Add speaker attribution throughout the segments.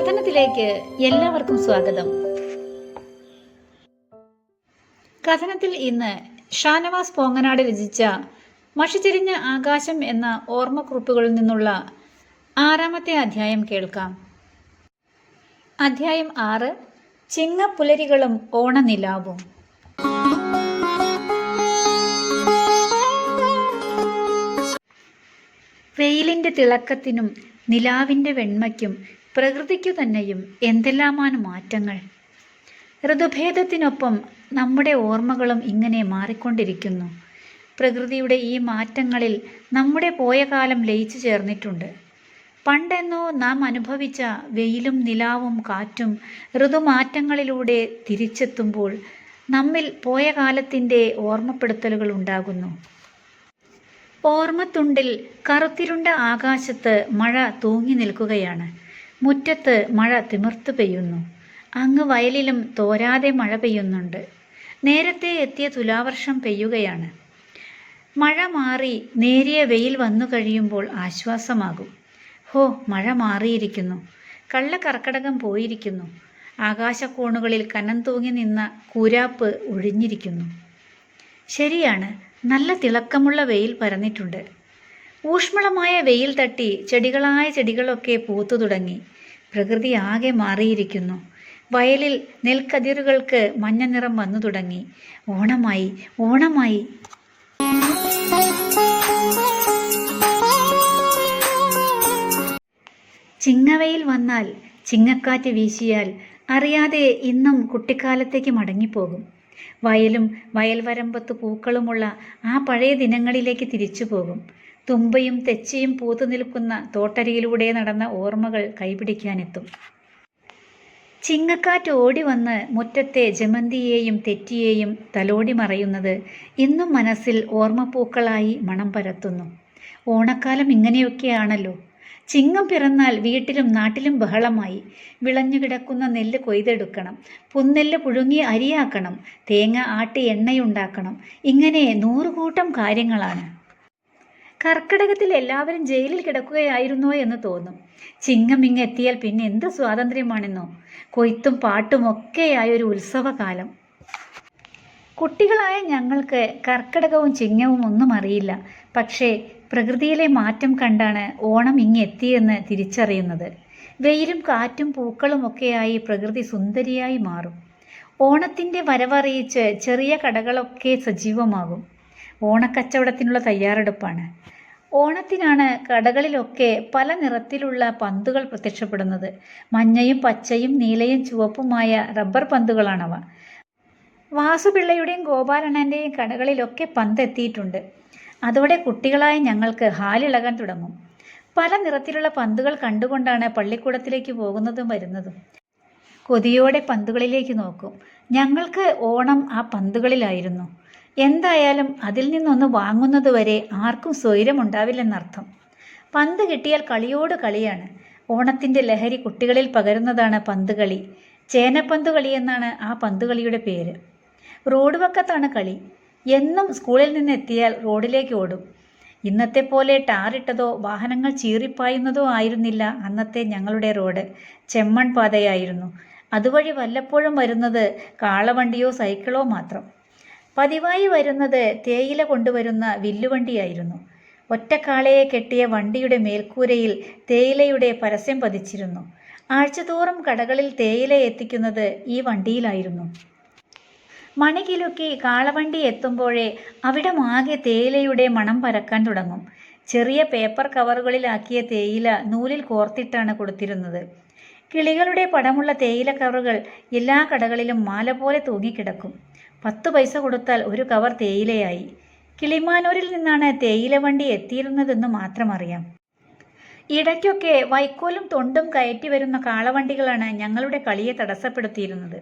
Speaker 1: കഥനത്തിലേക്ക് എല്ലാവർക്കും സ്വാഗതം. കഥനത്തിൽ ഇന്ന് ഷാനവാസ് പോങ്ങനാട് രചിച്ച മഷിച്ചെരിഞ്ഞ ആകാശം എന്ന ഓർമ്മക്കുറിപ്പുകളിൽ നിന്നുള്ള ആറാമത്തെ അധ്യായം കേൾക്കാം. അധ്യായം ആറ് ചിങ്ങപ്പുലരികളും ഓണനിലാവും. വെയിലിന്റെ തിളക്കത്തിനും നിലാവിന്റെ വെണ്മയ്ക്കും പ്രകൃതിക്കു തന്നെയും എന്തെല്ലാമാണ് മാറ്റങ്ങൾ? ഋതുഭേദത്തിനൊപ്പം നമ്മുടെ ഓർമ്മകളും ഇങ്ങനെ മാറിക്കൊണ്ടിരിക്കുന്നു. പ്രകൃതിയുടെ ഈ മാറ്റങ്ങളിൽ നമ്മുടെ പോയ കാലം ലയിച്ചു ചേർന്നിട്ടുണ്ട്. പണ്ടെന്നോ നാം അനുഭവിച്ച വെയിലും നിലാവും കാറ്റും ഋതുമാറ്റങ്ങളിലൂടെ തിരിച്ചെത്തുമ്പോൾ നമ്മിൽ പോയ കാലത്തിന്റെ ഓർമ്മപ്പെടുത്തലുകൾ ഉണ്ടാകുന്നു. ഓർമ്മത്തുണ്ടിൽ കറുത്തിരുണ്ട ആകാശത്ത് മഴ തൂങ്ങി നിൽക്കുകയാണ്. മുറ്റത്ത് മഴ തിമിർത്തു പെയ്യുന്നു. അങ്ങ് വയലിലും തോരാതെ മഴ പെയ്യുന്നുണ്ട്. നേരത്തെ എത്തിയ തുലാവർഷം പെയ്യുകയാണ്. മഴ മാറി നേരിയ വെയിൽ വന്നു കഴിയുമ്പോൾ ആശ്വാസമാകും. ഹോ മഴ മാറിയിരിക്കുന്നു. കള്ളക്കർക്കടകം പോയിരിക്കുന്നു. ആകാശക്കോണുകളിൽ കനം തൂങ്ങി നിന്ന കൂരാപ്പ് ഒഴിഞ്ഞിരിക്കുന്നു. ശരിയാണ് നല്ല തിളക്കമുള്ള വെയിൽ പരന്നിട്ടുണ്ട്. ഊഷ്മളമായ വെയിൽ തട്ടി ചെടികളായ ചെടികളൊക്കെ പൂത്തു തുടങ്ങി. പ്രകൃതി ആകെ മാറിയിരിക്കുന്നു. വയലിൽ നെൽക്കതിരുകൾക്ക് മഞ്ഞ നിറം വന്നു തുടങ്ങി. ഓണമായി ഓണമായി. ചിങ്ങവയിൽ വന്നാൽ ചിങ്ങക്കാറ്റ് വീശിയാൽ അറിയാതെ ഇന്നും കുട്ടിക്കാലത്തേക്ക് മടങ്ങിപ്പോകും. വയലും വയൽവരമ്പത്ത് പൂക്കളുമുള്ള ആ പഴയ ദിനങ്ങളിലേക്ക് തിരിച്ചു പോകും തുമ്പയും തെച്ചിയും പൂത്തു നിൽക്കുന്ന തോട്ടരിയിലൂടെ നടന്ന ഓർമ്മകൾ കൈപിടിക്കാനെത്തും. ചിങ്ങക്കാറ്റ് ഓടി വന്ന് മുറ്റത്തെ ജമന്തിയെയും തെറ്റിയെയും തലോടി മറയുന്നത് ഇന്നും മനസ്സിൽ ഓർമ്മപ്പൂക്കളായി മണം പരത്തുന്നു. ഓണക്കാലം ഇങ്ങനെയൊക്കെയാണല്ലോ. ചിങ്ങം പിറന്നാൽ വീട്ടിലും നാട്ടിലും ബഹളമായി. വിളഞ്ഞു കിടക്കുന്ന നെല്ല് കൊയ്തെടുക്കണം. പുന്നെല്ല് പുഴുങ്ങി അരിയാക്കണം. തേങ്ങ ആട്ടി എണ്ണയുണ്ടാക്കണം. ഇങ്ങനെ നൂറുകൂട്ടം കാര്യങ്ങളാണ്. കർക്കിടകത്തിൽ എല്ലാവരും ജയിലിൽ കിടക്കുകയായിരുന്നോ എന്ന് തോന്നും. ചിങ്ങം ഇങ്ങ് എത്തിയാൽ പിന്നെ എന്ത് സ്വാതന്ത്ര്യമാണെന്നോ? കൊയ്ത്തും പാട്ടും ഒക്കെയായ ഒരു ഉത്സവകാലം. കുട്ടികളായ ഞങ്ങൾക്ക് കർക്കിടകവും ചിങ്ങവും ഒന്നും അറിയില്ല. പക്ഷേ പ്രകൃതിയിലെ മാറ്റം കണ്ടാണ് ഓണം ഇങ്ങെത്തിയെന്ന് തിരിച്ചറിയുന്നത്. വെയിലും കാറ്റും പൂക്കളും ഒക്കെയായി പ്രകൃതി സുന്ദരിയായി മാറും. ഓണത്തിന്റെ വരവറിയിച്ച് ചെറിയ കടകളൊക്കെ സജീവമാകും. ഓണക്കച്ചവടത്തിനുള്ള തയ്യാറെടുപ്പാണ്. ഓണത്തിനാണ് കടകളിലൊക്കെ പല നിറത്തിലുള്ള പന്തുകൾ പ്രത്യക്ഷപ്പെടുന്നത്. മഞ്ഞയും പച്ചയും നീലയും ചുവപ്പുമായ റബ്ബർ പന്തുകളാണവ. വാസുപിള്ളയുടെയും ഗോപാലണ്ണന്റെയും കടകളിലൊക്കെ പന്തെത്തിയിട്ടുണ്ട്. അതോടെ കുട്ടികളായ ഞങ്ങൾക്ക് ഹാലിളകാൻ തുടങ്ങും. പല നിറത്തിലുള്ള പന്തുകൾ കണ്ടുകൊണ്ടാണ് പള്ളിക്കൂടത്തിലേക്ക് പോകുന്നതും വരുന്നതും. കൊതിയോടെ പന്തുകളിലേക്ക് നോക്കും. ഞങ്ങൾക്ക് ഓണം ആ പന്തുകളിലായിരുന്നു. എന്തായാലും അതിൽ നിന്നൊന്ന് വാങ്ങുന്നത് വരെ ആർക്കും സ്വൈരമുണ്ടാവില്ലെന്നർത്ഥം. പന്ത് കിട്ടിയാൽ കളിയോട് കളിയാണ്. ഓണത്തിന്റെ ലഹരി കുട്ടികളിൽ പകരുന്നതാണ് പന്ത് കളി. ചേനപ്പന്ത് കളി എന്നാണ് ആ പന്ത് കളിയുടെ പേര്. റോഡ് വക്കത്താണ് കളി. എന്നും സ്കൂളിൽ നിന്ന് എത്തിയാൽ റോഡിലേക്ക് ഓടും. ഇന്നത്തെ പോലെ ടാറിട്ടതോ വാഹനങ്ങൾ ചീറിപ്പായുന്നതോ ആയിരുന്നില്ല അന്നത്തെ ഞങ്ങളുടെ റോഡ്. ചെമ്മൺ പാതയായിരുന്നു അതുവഴി വല്ലപ്പോഴും വരുന്നത് കാളവണ്ടിയോ സൈക്കിളോ മാത്രം. പതിവായി വരുന്നത് തേയില കൊണ്ടുവരുന്ന വില്ലുവണ്ടിയായിരുന്നു. ഒറ്റക്കാളയെ കെട്ടിയ വണ്ടിയുടെ മേൽക്കൂരയിൽ തേയിലയുടെ പരസ്യം പതിച്ചിരുന്നു. ആഴ്ചതോറും കടകളിൽ തേയില എത്തിക്കുന്നത് ഈ വണ്ടിയിലായിരുന്നു. മണികിലുക്കി കാളവണ്ടി എത്തുമ്പോഴേ അവിടമാകെ തേയിലയുടെ മണം പരക്കാൻ തുടങ്ങും. ചെറിയ പേപ്പർ കവറുകളിലാക്കിയ തേയില നൂലിൽ കോർത്തിട്ടാണ് കൊടുത്തിരുന്നത്. കിളികളുടെ പടമുള്ള തേയില കവറുകൾ എല്ലാ കടകളിലും മാല പോലെ തൂങ്ങിക്കിടക്കും. പത്ത് പൈസ കൊടുത്താൽ ഒരു കവർ തേയിലയായി. കിളിമാനൂരിൽ നിന്നാണ് തേയില വണ്ടി എത്തിയിരുന്നതെന്ന് മാത്രം അറിയാം ഇടയ്ക്കൊക്കെ വൈക്കോലും തൊണ്ടും കയറ്റി വരുന്ന കാളവണ്ടികളാണ് ഞങ്ങളുടെ കളിയെ തടസ്സപ്പെടുത്തിയിരുന്നത്.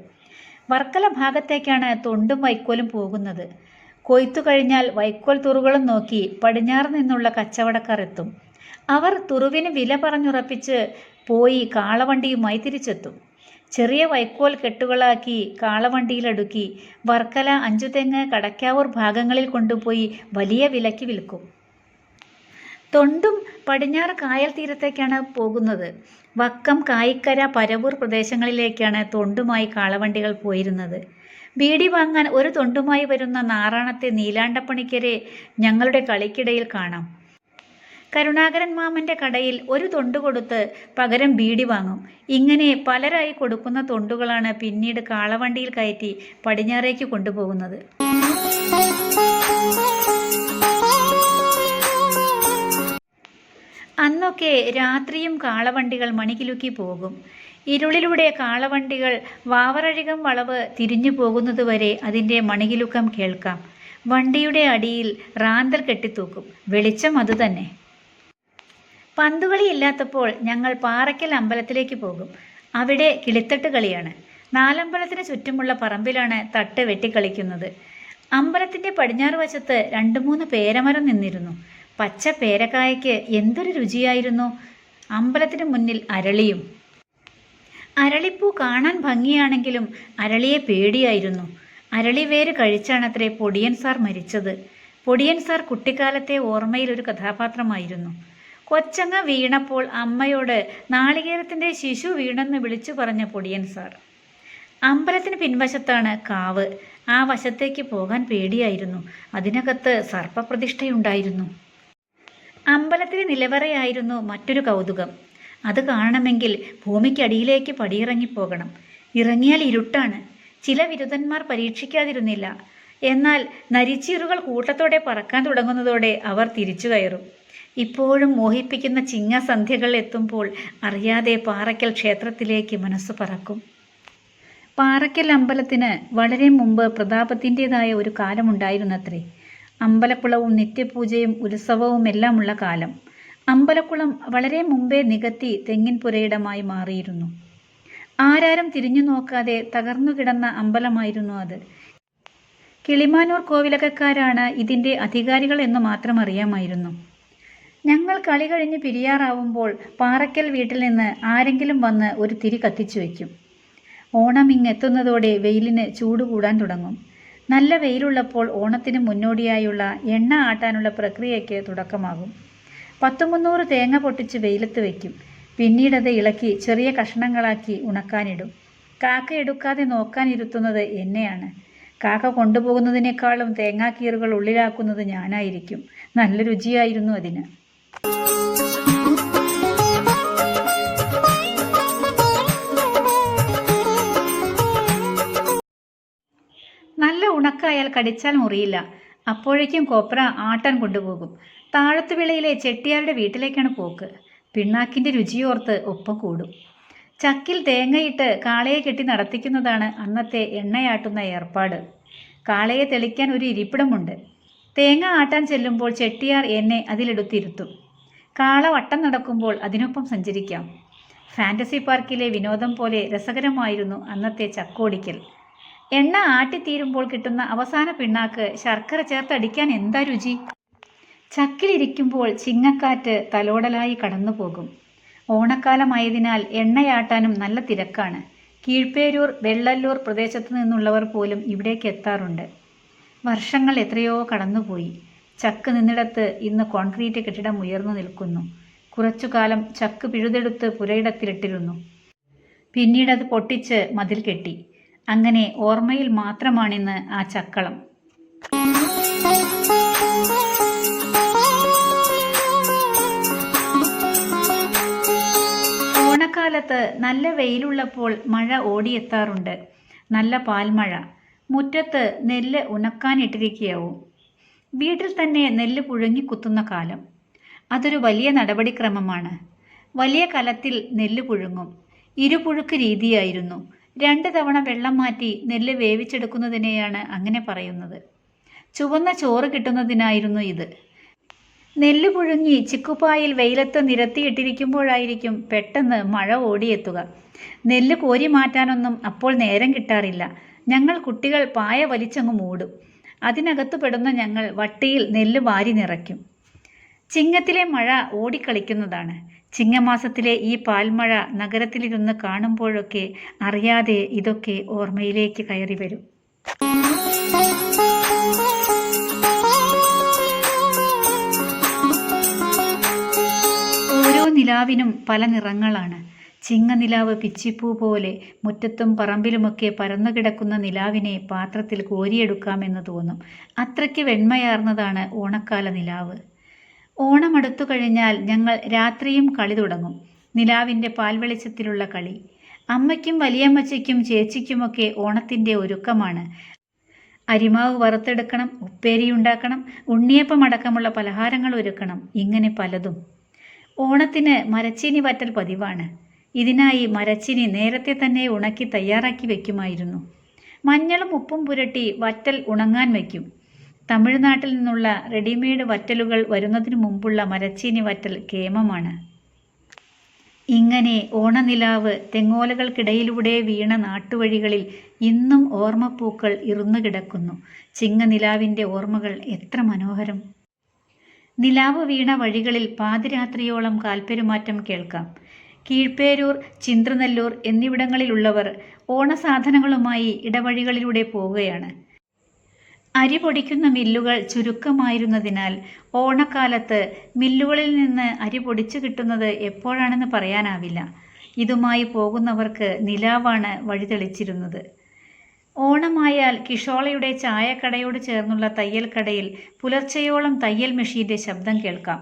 Speaker 1: വർക്കല ഭാഗത്തേക്കാണ് തൊണ്ടും വൈക്കോലും പോകുന്നത്. കൊയ്ത്തു കഴിഞ്ഞാൽ വൈക്കോൽ തുറുകളും നോക്കി പടിഞ്ഞാറ് നിന്നുള്ള കച്ചവടക്കാർ എത്തും. അവർ തുറുവിന് വില പറഞ്ഞുറപ്പിച്ച് പോയി കാളവണ്ടിയുമായി തിരിച്ചെത്തും. ചെറിയ വൈക്കോൽ കെട്ടുകളാക്കി കാളവണ്ടിയിലടുക്കി വർക്കല അഞ്ചുതെങ്ങ് കടക്കാവൂർ ഭാഗങ്ങളിൽ കൊണ്ടുപോയി വലിയ വിലയ്ക്ക് വിൽക്കും. തൊണ്ടും പടിഞ്ഞാറ് കായൽ തീരത്തേക്കാണ് പോകുന്നത്. വക്കം കായിക്കര പരവൂർ പ്രദേശങ്ങളിലേക്കാണ് തൊണ്ടുമായി കാളവണ്ടികൾ പോയിരുന്നത്. ബീഡി വാങ്ങാൻ ഒരു തൊണ്ടുമായി വരുന്ന നാറാണത്തെ നീലാണ്ടപ്പണിക്കരെ ഞങ്ങളുടെ കളിക്കിടയിൽ കാണാം. കരുണാകരൻ മാമന്റെ കടയിൽ ഒരു തൊണ്ട് കൊടുത്ത് പകരം ബീഡി വാങ്ങും. ഇങ്ങനെ പലരായി കൊടുക്കുന്ന തൊണ്ടുകളാണ് പിന്നീട് കാളവണ്ടിയിൽ കയറ്റി പടിഞ്ഞാറേക്ക് കൊണ്ടുപോകുന്നത്. അന്നൊക്കെ രാത്രിയും കാളവണ്ടികൾ മണികിലുക്കി പോകും. ഇരുളിലൂടെ കാളവണ്ടികൾ വാവറഴികം വളവ് തിരിഞ്ഞു പോകുന്നതുവരെ അതിന്റെ മണികിലുക്കം കേൾക്കാം. വണ്ടിയുടെ അടിയിൽ റാന്തൽ കെട്ടിത്തൂക്കും. വെളിച്ചം അതുതന്നെ പന്തുകളി ഇല്ലാത്തപ്പോൾ ഞങ്ങൾ പാറയ്ക്കൽ അമ്പലത്തിലേക്ക് പോകും. അവിടെ കിളിത്തട്ട് കളിയാണ്. നാലമ്പലത്തിന് ചുറ്റുമുള്ള പറമ്പിലാണ് തട്ട് വെട്ടിക്കളിക്കുന്നത് അമ്പലത്തിന്റെ പടിഞ്ഞാറ് വശത്ത് രണ്ട് മൂന്ന് പേരമരം നിന്നിരുന്നു. പച്ച പേരക്കായയ്ക്ക് എന്തൊരു രുചിയായിരുന്നു. അമ്പലത്തിന് മുന്നിൽ അരളിയും. അരളിപ്പൂ കാണാൻ ഭംഗിയാണെങ്കിലും അരളിയെ പേടിയായിരുന്നു. അരളിവേര് കഴിച്ചാണത്രേ പൊടിയൻ സാർ മരിച്ചത്. പൊടിയൻ സാർ കുട്ടിക്കാലത്തെ ഓർമ്മയിൽ ഒരു കഥാപാത്രമായിരുന്നു. കൊച്ചങ്ങ വീണപ്പോൾ അമ്മയോട് നാളികേരത്തിന്റെ ശിശു വീണെന്ന് വിളിച്ചു പറഞ്ഞ പൊടിയൻ സാർ. അമ്പലത്തിന് പിൻവശത്താണ് കാവ്. ആ വശത്തേക്ക് പോകാൻ പേടിയായിരുന്നു. അതിനകത്ത് സർപ്പപ്രതിഷ്ഠയുണ്ടായിരുന്നു. അമ്പലത്തിലെ നിലവറയായിരുന്നു മറ്റൊരു കൗതുകം. അത് കാണണമെങ്കിൽ ഭൂമിക്കടിയിലേക്ക് പടിയിറങ്ങിപ്പോകണം. ഇറങ്ങിയാൽ ഇരുട്ടാണ്. ചില വിരുദ്ധന്മാർ പരീക്ഷിക്കാതിരുന്നില്ല. എന്നാൽ നരിച്ചീറുകൾ കൂട്ടത്തോടെ പറക്കാൻ തുടങ്ങുന്നതോടെ അവർ തിരിച്ചു കയറും. ഇപ്പോഴും മോഹിപ്പിക്കുന്ന ചിങ്ങ സന്ധ്യകൾ എത്തുമ്പോൾ അറിയാതെ പാറയ്ക്കൽ ക്ഷേത്രത്തിലേക്ക് മനസ്സ് പറക്കും. പാറയ്ക്കൽ അമ്പലത്തിന് വളരെ മുമ്പ് പ്രതാപത്തിന്റെതായ ഒരു കാലമുണ്ടായിരുന്നത്രേ. അമ്പലക്കുളവും നിത്യപൂജയും ഉത്സവവും എല്ലാമുള്ള കാലം. അമ്പലക്കുളം വളരെ മുമ്പേ നികത്തി തെങ്ങിൻ പുരയിടമായി മാറിയിരുന്നു. ആരാരും തിരിഞ്ഞു നോക്കാതെ തകർന്നു കിടന്ന അമ്പലമായിരുന്നു അത്. കിളിമാനൂർ കോവിലകക്കാരാണ് ഇതിന്റെ അധികാരികൾ എന്ന് മാത്രം അറിയാമായിരുന്നു. ഞങ്ങൾ കളി കഴിഞ്ഞ് പിരിയാറാവുമ്പോൾ പാറയ്ക്കൽ വീട്ടിൽ നിന്ന് ആരെങ്കിലും വന്ന് ഒരു തിരി കത്തിച്ചു വയ്ക്കും ഓണം ഇങ്ങെത്തുന്നതോടെ വെയിലിന് ചൂട് കൂടാൻ തുടങ്ങും. നല്ല വെയിലുള്ളപ്പോൾ ഓണത്തിന് മുന്നോടിയായുള്ള എണ്ണ ആട്ടാനുള്ള പ്രക്രിയയ്ക്ക് തുടക്കമാകും. പത്തു മുന്നൂറ് തേങ്ങ പൊട്ടിച്ച് വെയിലത്ത് വയ്ക്കും പിന്നീടത് ഇളക്കി ചെറിയ കഷ്ണങ്ങളാക്കി ഉണക്കാനിടും. കാക്ക എടുക്കാതെ നോക്കാനിരുത്തുന്നത് എന്നെയാണ്. കാക്ക കൊണ്ടുപോകുന്നതിനേക്കാളും തേങ്ങാക്കീറുകൾ ഉള്ളിലാക്കുന്നത് ഞാനായിരിക്കും. നല്ല രുചിയായിരുന്നു അതിന്. നല്ല ഉണക്കായാൽ കടിച്ചാൽ മുറിയില്ല. അപ്പോഴേക്കും കോപ്ര ആട്ടാൻ കൊണ്ടുപോകും. താഴത്തുവിളയിലെ ചെട്ടിയാരുടെ വീട്ടിലേക്കാണ് പോക്ക്. പിണ്ണാക്കിന്റെ രുചിയോർത്ത് ഒപ്പം കൂടും. ചക്കിൽ തേങ്ങയിട്ട് കാളയെ കെട്ടി നടത്തിക്കുന്നതാണ് അന്നത്തെ എണ്ണയാട്ടുന്ന ഏർപ്പാട്. കാളയെ തെളിക്കാൻ ഒരു ഇരിപ്പിടമുണ്ട്. തേങ്ങ ആട്ടാൻ ചെല്ലുമ്പോൾ ചെട്ടിയാർ എന്നെ അതിലെടുത്തിരുത്തും. കാള വട്ടം നടക്കുമ്പോൾ അതിനൊപ്പം സഞ്ചരിക്കാം. ഫാന്റസി പാർക്കിലെ വിനോദം പോലെ രസകരമായിരുന്നു അന്നത്തെ ചക്കോടിക്കൽ. എണ്ണ ആട്ടിത്തീരുമ്പോൾ കിട്ടുന്ന അവസാന പിണ്ണാക്ക് ശർക്കര ചേർത്തടിക്കാൻ എന്താ രുചി? ചക്കിലിരിക്കുമ്പോൾ ചിങ്ങക്കാറ്റ് തലോടലായി കടന്നുപോകും. ഓണക്കാലമായതിനാൽ എണ്ണയാട്ടാനും നല്ല തിരക്കാണ്. കീഴ്പേരൂർ വെള്ളല്ലൂർ പ്രദേശത്തു നിന്നുള്ളവർ പോലും ഇവിടേക്ക് എത്താറുണ്ട്. വർഷങ്ങൾ എത്രയോ കടന്നുപോയി. ചക്ക് നിന്നിടത്ത് ഇന്ന് കോൺക്രീറ്റ് കെട്ടിടം ഉയർന്നു നിൽക്കുന്നു. കുറച്ചുകാലം ചക്ക് പിഴുതെടുത്ത് പുരയിടത്തിലിട്ടിരുന്നു. അത് പൊട്ടിച്ച് മതിൽ കെട്ടി. അങ്ങനെ ഓർമ്മയിൽ മാത്രമാണിന്ന് ആ ചക്കളം. ഓണക്കാലത്ത് നല്ല വെയിലുള്ളപ്പോൾ മഴ ഓടിയെത്താറുണ്ട്. നല്ല പാൽമഴ. മുറ്റത്ത് നെല്ല് ഉണക്കാനിട്ടിരിക്കുകയാവും വീട്ടിൽ തന്നെ നെല്ല് പുഴുങ്ങി കുത്തുന്ന കാലം. അതൊരു വലിയ നടപടിക്രമമാണ്. വലിയ കലത്തിൽ നെല്ല് പുഴുങ്ങും. ഇരുപുഴുക്ക് രീതിയായിരുന്നു. രണ്ട് തവണ വെള്ളം മാറ്റി നെല്ല് വേവിച്ചെടുക്കുന്നതിനെയാണ് അങ്ങനെ പറയുന്നത്. ചുവന്ന ചോറ് കിട്ടുന്നതിനായിരുന്നു ഇത്. നെല്ല് പുഴുങ്ങി ചിക്കുപ്പായിൽ വെയിലത്ത് നിരത്തിയിട്ടിരിക്കുമ്പോഴായിരിക്കും പെട്ടെന്ന് മഴ ഓടിയെത്തുക. നെല്ല് കോരി മാറ്റാനൊന്നും അപ്പോൾ നേരം കിട്ടാറില്ല. ഞങ്ങൾ കുട്ടികൾ പായ വലിച്ചങ്ങ് മൂടും. അതിനകത്ത് പെടുന്ന ഞങ്ങൾ വട്ടിയിൽ നെല്ല് വാരി നിറയ്ക്കും. ചിങ്ങത്തിലെ മഴ ഓടിക്കളിക്കുന്നതാണ്. ചിങ്ങമാസത്തിലെ ഈ പാൽമഴ നഗരത്തിലിരുന്ന് കാണുമ്പോഴൊക്കെ അറിയാതെ ഇതൊക്കെ ഓർമ്മയിലേക്ക് കയറി വരും. ഓരോ നിലാവിനും പല നിറങ്ങളാണ്. ചിങ്ങനിലാവ് പിച്ചിപ്പൂ പോലെ മുറ്റത്തും പറമ്പിലുമൊക്കെ പരന്നു കിടക്കുന്ന നിലാവിനെ പാത്രത്തിൽ കോരിയെടുക്കാമെന്ന് തോന്നും. അത്രയ്ക്ക് വെണ്മയാർന്നതാണ് ഓണക്കാല നിലാവ്. ഓണമടുത്തു കഴിഞ്ഞാൽ ഞങ്ങൾ രാത്രിയും കളി തുടങ്ങും. നിലാവിന്റെ പാൽവെളിച്ചത്തിലുള്ള കളി. അമ്മയ്ക്കും വലിയമ്മച്ചയ്ക്കും ചേച്ചിക്കുമൊക്കെ ഓണത്തിന്റെ ഒരുക്കമാണ്. അരിമാവ് വറുത്തെടുക്കണം ഉപ്പേരി ഉണ്ടാക്കണം ഉണ്ണിയപ്പം അടക്കമുള്ള പലഹാരങ്ങൾ ഒരുക്കണം ഇങ്ങനെ പലതും. ഓണത്തിന് മരച്ചീനി വറ്റൽ പതിവാണ്. ഇതിനായി മരച്ചിനി നേരത്തെ തന്നെ ഉണക്കി തയ്യാറാക്കി വയ്ക്കുമായിരുന്നു മഞ്ഞളും ഉപ്പും പുരട്ടി വറ്റൽ ഉണങ്ങാൻ വയ്ക്കും. തമിഴ്നാട്ടിൽ നിന്നുള്ള റെഡിമെയ്ഡ് വറ്റലുകൾ വരുന്നതിനു മുമ്പുള്ള മരച്ചീനി വറ്റൽ കേമമാണ്. ഇങ്ങനെ ഓണനിലാവ് തെങ്ങോലകൾക്കിടയിലൂടെ വീണ നാട്ടുവഴികളിൽ ഇന്നും ഓർമ്മപ്പൂക്കൾ ഇറുന്നു കിടക്കുന്നു. ചിങ്ങനിലാവിന്റെ ഓർമ്മകൾ എത്ര മനോഹരം. നിലാവ് വീണ വഴികളിൽ പാതിരാത്രിയോളം കാൽപ്പെരുമാറ്റം കേൾക്കാം. കീഴ്പേരൂർ ചിന്ത്രനെല്ലൂർ എന്നിവിടങ്ങളിലുള്ളവർ ഓണസാധനങ്ങളുമായി ഇടവഴികളിലൂടെ പോവുകയാണ്. അരി പൊടിക്കുന്ന മില്ലുകൾ ചുരുക്കമായിരുന്നതിനാൽ ഓണക്കാലത്ത് മില്ലുകളിൽ നിന്ന് അരി പൊടിച്ചു കിട്ടുന്നത് എപ്പോഴാണെന്ന് പറയാനാവില്ല. ഇതുമായി പോകുന്നവർക്ക് നിലാവാണ് വഴിതെളിച്ചിരുന്നത്. ഓണമായാൽ കിഷോളയുടെ ചായക്കടയോട് ചേർന്നുള്ള തയ്യൽക്കടയിൽ പുലർച്ചയോളം തയ്യൽ മെഷീന്റെ ശബ്ദം കേൾക്കാം.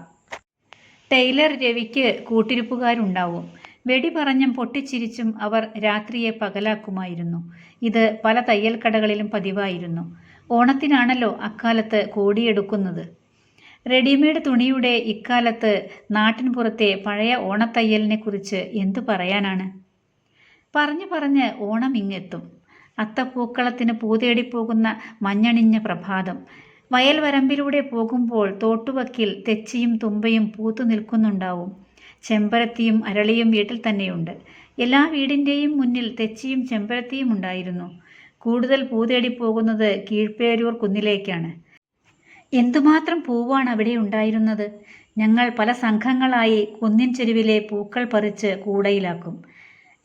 Speaker 1: ടൈലർ രവിക്ക് കൂട്ടിരിപ്പുകാരുണ്ടാവും. വെടി പറഞ്ഞും പൊട്ടിച്ചിരിച്ചും അവർ രാത്രിയെ പകലാക്കുമായിരുന്നു. ഇത് പല തയ്യൽക്കടകളിലും പതിവായിരുന്നു. ഓണത്തിനാണല്ലോ അക്കാലത്ത് കോടിയെടുക്കുന്നത്. റെഡിമെയ്ഡ് തുണിയുടെ ഇക്കാലത്ത് നാട്ടിൻപുറത്തെ പഴയ ഓണത്തയ്യലിനെ കുറിച്ച് എന്തു പറയാനാണ്? പറഞ്ഞു പറഞ്ഞ് ഓണം ഇങ്ങെത്തും. അത്തപ്പൂക്കളത്തിന് പൂതേടിപ്പോകുന്ന മഞ്ഞണിഞ്ഞ പ്രഭാതം. വയൽ വരമ്പിലൂടെ പോകുമ്പോൾ തോട്ടുവക്കിൽ തെച്ചിയും തുമ്പയും പൂത്തു നിൽക്കുന്നുണ്ടാവും. ചെമ്പരത്തിയും അരളിയും വീട്ടിൽ തന്നെയുണ്ട്. എല്ലാ വീടിന്റെയും മുന്നിൽ തെച്ചിയും ചെമ്പരത്തിയും ഉണ്ടായിരുന്നു. കൂടുതൽ പൂതേടി പോകുന്നത് കീഴ്പേരൂർ കുന്നിലേക്കാണ്. എന്തുമാത്രം പൂവാണ് അവിടെ ഉണ്ടായിരുന്നത്? ഞങ്ങൾ പല സംഘങ്ങളായി കുന്നിൻ ചെരുവിലെ പൂക്കൾ പറിച്ച് കൂടയിലാക്കും.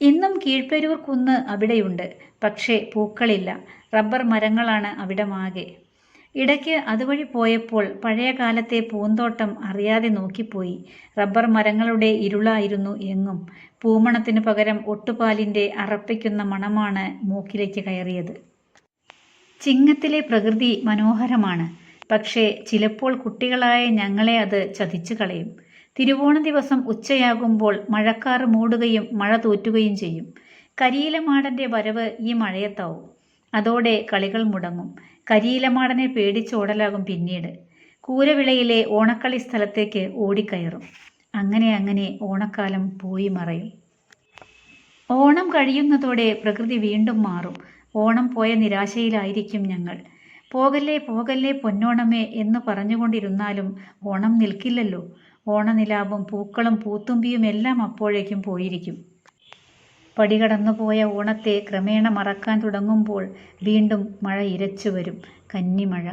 Speaker 1: ഇന്നും കീഴ്പേരൂർ കുന്ന് അവിടെയുണ്ട്. പക്ഷേ പൂക്കളില്ല. റബ്ബർ മരങ്ങളാണ് അവിടെ അവിടമാകെ. ഇടയ്ക്ക് അതുവഴി പോയപ്പോൾ പഴയ കാലത്തെ പൂന്തോട്ടം അറിയാതെ നോക്കിപ്പോയി. റബ്ബർ മരങ്ങളുടെ ഇരുളായിരുന്നു എങ്ങും. പൂമണത്തിനു പകരം ഒട്ടുപാലിന്റെ അറപ്പിക്കുന്ന മണമാണ് മൂക്കിലേക്ക് കയറിയത്. ചിങ്ങത്തിലെ പ്രകൃതി മനോഹരമാണ്. പക്ഷേ ചിലപ്പോൾ കുട്ടികളായ ഞങ്ങളെ അത് ചതിച്ചു കളയും. തിരുവോണ ദിവസം ഉച്ചയാകുമ്പോൾ മഴക്കാറ് മൂടുകയും മഴ തോറ്റുകയും ചെയ്യും. കരിയിലമാടന്റെ വരവ് ഈ മഴയത്താവും. അതോടെ കളികൾ മുടങ്ങും. കരിയിലമാടനെ പേടിച്ചോടലാകും പിന്നീട്. കൂരവിളയിലെ ഓണക്കളി സ്ഥലത്തേക്ക് ഓടിക്കയറും. അങ്ങനെ അങ്ങനെ ഓണക്കാലം പോയി മറയും. ഓണം കഴിയുന്നതോടെ പ്രകൃതി വീണ്ടും മാറും. ഓണം പോയ നിരാശയിലായിരിക്കും ഞങ്ങൾ. പോകല്ലേ പോകല്ലേ പൊന്നോണമേ എന്ന് പറഞ്ഞുകൊണ്ടിരുന്നാലും ഓണം നിൽക്കില്ലല്ലോ. ഓണനിലാവും പൂക്കളും പൂത്തുമ്പിയും എല്ലാം അപ്പോഴേക്കും പോയിരിക്കും. പടികടന്നുപോയ ഓണത്തെ ക്രമേണ മറക്കാൻ തുടങ്ങുമ്പോൾ വീണ്ടും മഴ ഇരച്ചു വരും കന്നിമഴ